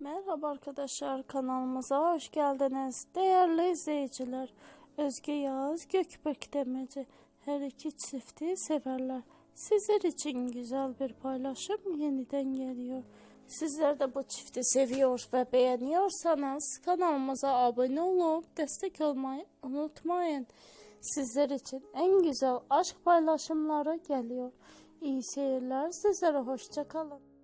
Merhaba arkadaşlar kanalımıza hoş geldiniz. Değerli izleyiciler, Özge Yağız Gökbek Demeci her iki çifti severler. Sizler için güzel bir paylaşım yeniden geliyor. Sizler de bu çifti seviyor ve beğeniyorsanız kanalımıza abone olup destek olmayı unutmayın. Sizler için en güzel aşk paylaşımları geliyor. İyi seyirler sizlere hoşçakalın.